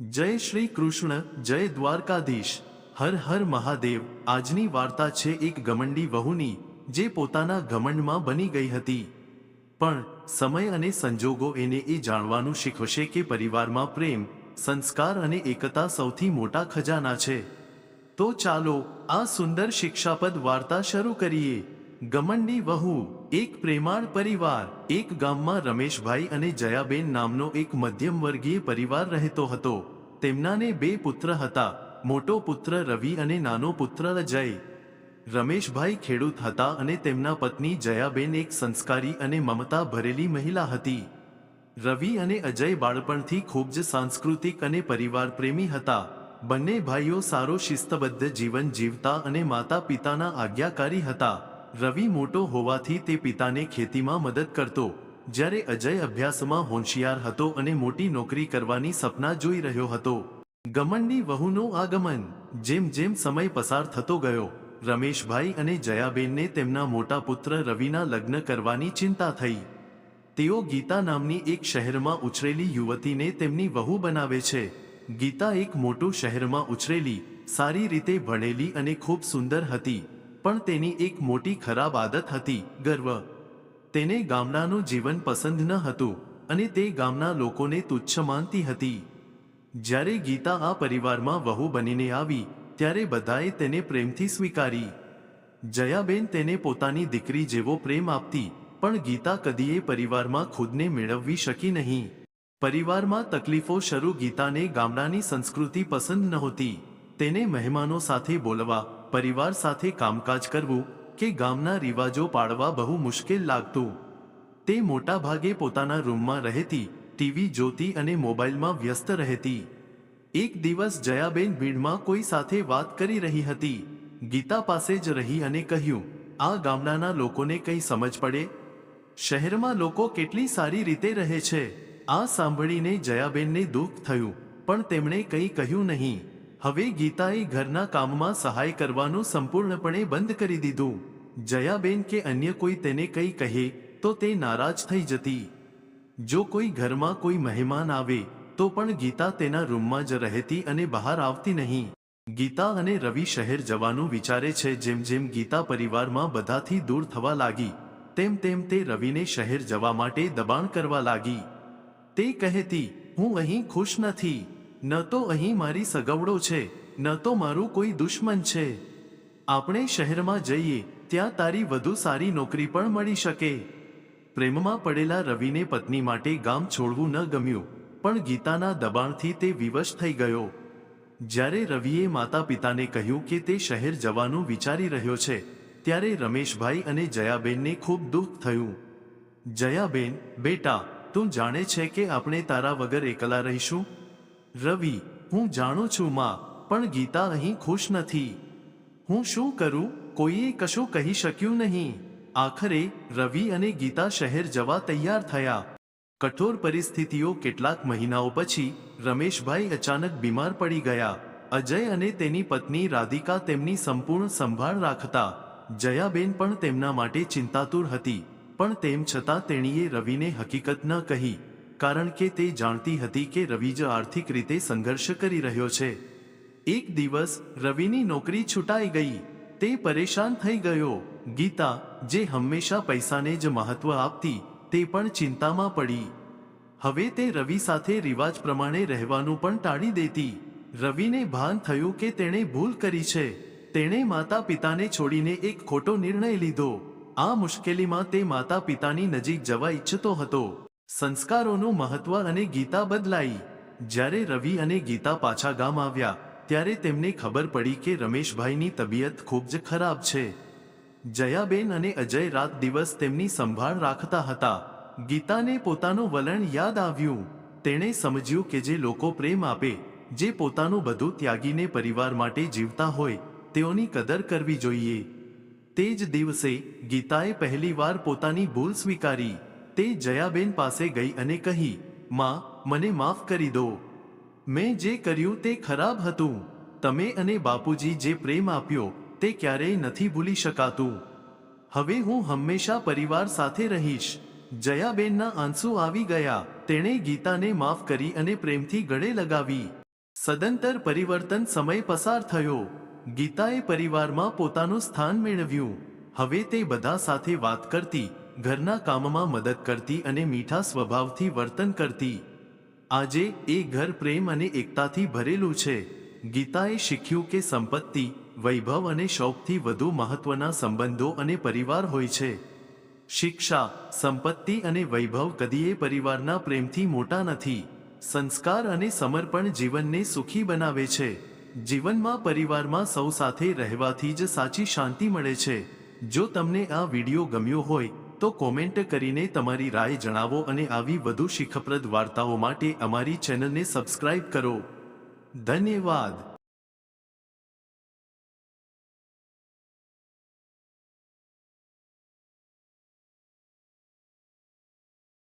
જય શ્રી કૃષ્ણ, જય દ્વારકાધીશ. હર હર મહાદેવ. આજની વાર્તા છે એક ગમંડી વહુની, જે પોતાના ઘમંડમાં બની ગઈ હતી. પણ સમય અને સંજોગો એને એ જાણવાનું શીખવશે કે પરિવારમાં પ્રેમ, સંસ્કાર અને એકતા સૌથી મોટા ખજાના છે. તો ચાલો આ સુંદર શિક્ષાપદ વાર્તા શરૂ કરીએ. ગમંડી વહુ, એક પ્રેમાળ પરિવાર, એક ગામમાં રમેશભાઈ અને જયાબેન નામનો એક મધ્યમ વર્ગીય પરિવાર રહેતો હતો. તેમનાને બે પુત્ર હતા, મોટો પુત્ર રવિ અને નાનો પુત્ર અજય રમેશભાઈ ખેડૂત હતા અને તેમના પત્ની જયાબેન એક સંસ્કારી અને મમતા ભરેલી મહિલા હતી. રવિ અને અજય બાળપણથી ખૂબ જ સાંસ્કૃતિક અને પરિવાર પ્રેમી હતા. બંને ભાઈઓ સારો શિસ્તબદ્ધ જીવન જીવતા અને માતા પિતાના આજ્ઞાકારી હતા. રવિ મોટો હોવાથી તે પિતાને ખેતીમાં મદદ કરતો. જ્યારે અજય અભ્યાસમાં હોશિયાર હતો અને મોટી નોકરી કરવાની સપના જોઈ રહ્યો હતો. ગમનની વહુનું આગમન. જેમ જેમ સમય પસાર થતો ગયો, રમેશભાઈ અને જયાબેનને તેમના મોટા પુત્ર રવિના લગ્ન કરવાની ચિંતા થઈ. તેઓ ગીતા નામની એક શહેરમાં ઉછરેલી યુવતીને તેમની વહુ બનાવે છે. ગીતા એક મોટું શહેરમાં ઉછરેલી, સારી રીતે ભણેલી અને ખૂબ સુંદર હતી. પણ તેની એક મોટી ખરાબ આદત હતી, ગર્વ. તેને ગામડાનું જીવન પસંદ ન હતું અને તે ગામના લોકોને તુચ્છ માનતી હતી. જ્યારે ગીતા આ પરિવારમાં વહુ બનીને આવી, ત્યારે બધાએ તેને પ્રેમથી સ્વીકારી. જયાબેન તેને પોતાની દીકરી જેવો પ્રેમ આપતી, પણ ગીતા કદીએ પરિવારમાં ખુદને મેળવવી શકી નહીં. પરિવારમાં તકલીફો શરૂ ગીતાને ગામડાની સંસ્કૃતિ પસંદ નહોતી. તેને મહેમાનો સાથે બોલવા પરિવાર સાથે કામકાજ કરવું કે ગામના રિવાજો પાળવા બહુ મુશ્કેલ લાગતું. તે મોટા ભાગે પોતાના રૂમમાં રહેતી, ટીવી જોતી અને મોબાઈલમાં વ્યસ્ત રહેતી. એક દિવસ જયાબેન ભીડમાં કોઈ સાથે વાત કરી રહી હતી. ગીતા પાસે જ રહી અને કહ્યું, આ ગામડાના લોકોને કંઈ સમજ પડે? શહેરમાં લોકો કેટલી સારી રીતે રહે છે? આ સાંભળીને જયાબેનને દુઃખ થયું, પણ તેમણે કંઈ કહ્યું નહીં. હવે ગીતાએ ઘરના કામમાં સહાય કરવાનું સંપૂર્ણપણે બંધ કરી દીધું. જયાબેન કે અન્ય કોઈ તેને કંઈ કહે, તો તે નારાજ થઈ જતી. જો કોઈ ઘરમાં કોઈ મહેમાન આવે, તો પણ ગીતા તેના રૂમમાં જ રહેતી અને બહાર આવતી નહીં. ગીતા અને રવિ શહેર જવાનું વિચારે છે જેમ જેમ ગીતા પરિવારમાં બધાથી દૂર થવા લાગી, તેમ તેમ તે રવિને શહેર જવા માટે દબાણ કરવા લાગી. તે કહેતી, હું અહીં ખુશ નથી. ન તો અહીં મારી સગવડો છે, ન તો મારું કોઈ દુશ્મન છે. આપણે શહેરમાં જઈએ, ત્યાં તારી વધુ સારી નોકરી પણ મળી શકે. પ્રેમમાં પડેલા રવિને પત્ની માટે ગામ છોડવું ન ગમ્યું, પણ ગીતાના દબાણથી તે વિવશ થઈ ગયો. જ્યારે રવિએ માતા પિતાને કહ્યું કે તે શહેર જવાનું વિચારી રહ્યો છે, ત્યારે રમેશભાઈ અને જયાબેનને ખૂબ દુઃખ થયું. જયાબેન, બેટા, તું જાણે છે કે આપણે તારા વગર એકલા રહીશું? રવિ, હું જાણું છું માં, પણ ગીતા અહીં ખુશ નથી. હું શું કરું? કોઈએ કશું કહી શક્યું નહીં. આખરે રવિ અને ગીતા શહેર જવા તૈયાર થયા. કઠોર પરિસ્થિતિઓ કેટલાક મહિનાઓ પછી રમેશભાઈ અચાનક બીમાર પડી ગયા. અજય અને તેની પત્ની રાધિકા તેમની સંપૂર્ણ સંભાળ રાખતા. જયાબેન પણ તેમના માટે ચિંતાતુર હતી, પણ તેમ છતાં તેણીએ રવિને હકીકત ન કહી. કારણ કે તે જાણતી હતી કે રવિ જ આર્થિક રીતે સંઘર્ષ કરી રહ્યો છે. એક દિવસ રવિની નોકરી છૂટાઈ ગઈ. તે પરેશાન થઈ ગયો. ગીતા, જે હંમેશા પૈસાને જ મહત્વ આપતી, તે પણ ચિંતામાં પડી. હવે તે રવિ સાથે રિવાજ પ્રમાણે રહેવાનું પણ ટાળી દેતી. રવિને ભાન થયું કે તેણે ભૂલ કરી છે. તેણે માતા પિતાને છોડીને એક ખોટો નિર્ણય લીધો. આ મુશ્કેલીમાં તે માતા પિતાની નજીક જવા ઈચ્છતો હતો. સંસ્કારોનું મહત્વ અને ગીતા બદલાઈ. જ્યારે રવિ અને ગીતા પાછા ગામ આવ્યા, ત્યારે તેમને ખબર પડી કે રમેશભાઈની તબિયત ખૂબ જ ખરાબ છે. જયાબેન અને અજય રાત દિવસ તેમની સંભાળ રાખતા હતા. ગીતાને પોતાનું વલણ યાદ આવ્યું. તેણે સમજ્યું કે જે લોકો પ્રેમ આપે, જે પોતાનું બધું ત્યાગીને પરિવાર માટે જીવતા હોય, તેઓની કદર કરવી જોઈએ. તે જ દિવસે ગીતાએ પહેલીવાર પોતાની ભૂલ સ્વીકારી. તે જયાબેન પાસે ગઈ અને કહી, માં, મને માફ કરી દો. મેં જે કર્યું તે ખરાબ હતું. તમે અને બાપુજી જે પ્રેમ આપ્યો, તે ક્યારેય નથી ભૂલી શકાતું. હવે હું હંમેશા પરિવાર સાથે રહીશ. જયાબેનના આંસુ આવી ગયા. તેણે ગીતાને માફ કરી અને પ્રેમથી ગળે લગાવી. સદંતર પરિવર્તન સમય પસાર થયો. ગીતાએ પરિવારમાં પોતાનું સ્થાન મેળવ્યું. હવે તે બધા સાથે વાત કરતી ઘરના કામમાં મદદ કરતી અને મીઠા સ્વભાવથી વર્તન કરતી. આજે એ ઘર પ્રેમ અને એકતાથી ભરેલું છે. ગીતાએ શીખ્યું કે સંપત્તિ, વૈભવ અને શોખથી વધુ મહત્વના સંબંધો અને પરિવાર હોય છે. શિક્ષા, સંપત્તિ અને વૈભવ કદીએ પરિવારના પ્રેમથી મોટા નથી. સંસ્કાર અને સમર્પણ જીવનને સુખી બનાવે છે. જીવનમાં પરિવારમાં સૌ સાથે રહેવાથી જ સાચી શાંતિ મળે છે. જો તમને આ વિડિયો ગમ્યો હોય તો કોમેન્ટ કરીને તમારી રાય જણાવો અને આવી વધુ શીખપ્રદ વાર્તાઓ માટે અમારી ચેનલને સબસ્ક્રાઇબ કરો. ધન્યવાદ.